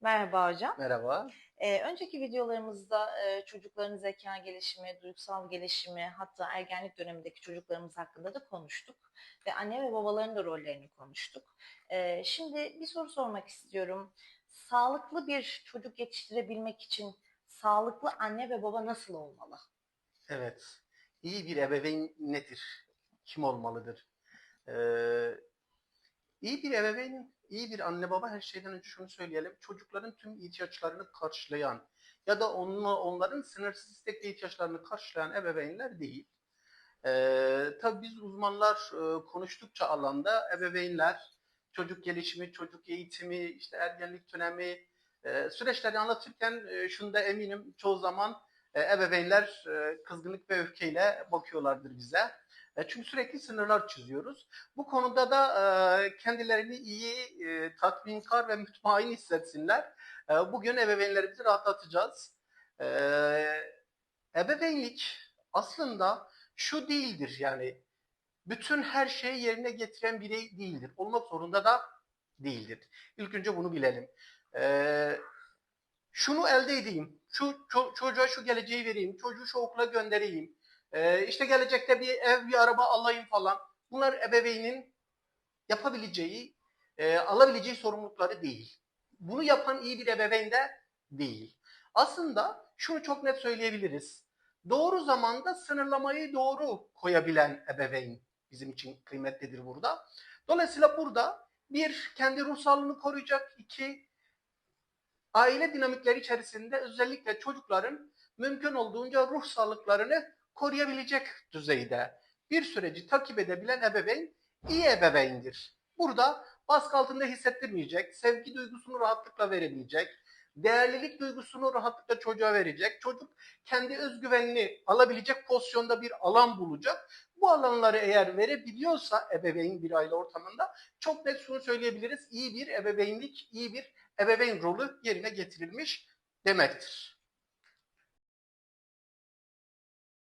Merhaba hocam. Merhaba. Ee, önceki videolarımızda e, çocukların zeka gelişimi, duygusal gelişimi, hatta ergenlik dönemindeki çocuklarımız hakkında da konuştuk. Ve anne ve babaların da rollerini konuştuk. Ee, şimdi bir soru sormak istiyorum. Sağlıklı bir çocuk yetiştirebilmek için sağlıklı anne ve baba nasıl olmalı? Evet. İyi bir ebeveyn nedir? Kim olmalıdır? Ee, iyi bir ebeveyn, iyi bir anne baba her şeyden önce şunu söyleyelim. Çocukların tüm ihtiyaçlarını karşılayan ya da onunla, onların sınırsız istek ve ihtiyaçlarını karşılayan ebeveynler değil. Ee, tabii biz uzmanlar e, konuştukça alanda ebeveynler, çocuk gelişimi, çocuk eğitimi, işte ergenlik dönemi e, süreçleri anlatırken e, şunu da eminim çoğu zaman e, ebeveynler e, kızgınlık ve öfkeyle bakıyorlardır bize. E, çünkü sürekli sınırlar çiziyoruz. Bu konuda da e, kendilerini iyi, e, tatminkar ve mütmain hissetsinler. Bugün ebeveynlerimizi rahatlatacağız. Ebeveynlik aslında şu değildir yani bütün her şeyi yerine getiren birey değildir. Olmak zorunda da değildir. İlk önce bunu bilelim. Ee, şunu elde edeyim, şu ço- çocuğa şu geleceği vereyim, çocuğu şu okula göndereyim, ee, işte gelecekte bir ev, bir araba alayım falan. Bunlar ebeveynin yapabileceği, e, alabileceği sorumlulukları değil. Bunu yapan iyi bir ebeveyn de değil. Aslında şunu çok net söyleyebiliriz. Doğru zamanda sınırlamayı doğru koyabilen ebeveyn bizim için kıymetlidir burada. Dolayısıyla burada bir, kendi ruh sağlığını koruyacak. iki aile dinamikleri içerisinde özellikle çocukların mümkün olduğunca ruh sağlıklarını koruyabilecek düzeyde bir süreci takip edebilen ebeveyn iyi ebeveyndir. Burada baskı altında hissettirmeyecek, sevgi duygusunu rahatlıkla verebilecek, değerlilik duygusunu rahatlıkla çocuğa verecek, çocuk kendi özgüvenini alabilecek pozisyonda bir alan bulacak. Bu alanları eğer verebiliyorsa ebeveyn bir aile ortamında çok net şunu söyleyebiliriz. İyi bir ebeveynlik, iyi bir ebeveyn rolü yerine getirilmiş demektir.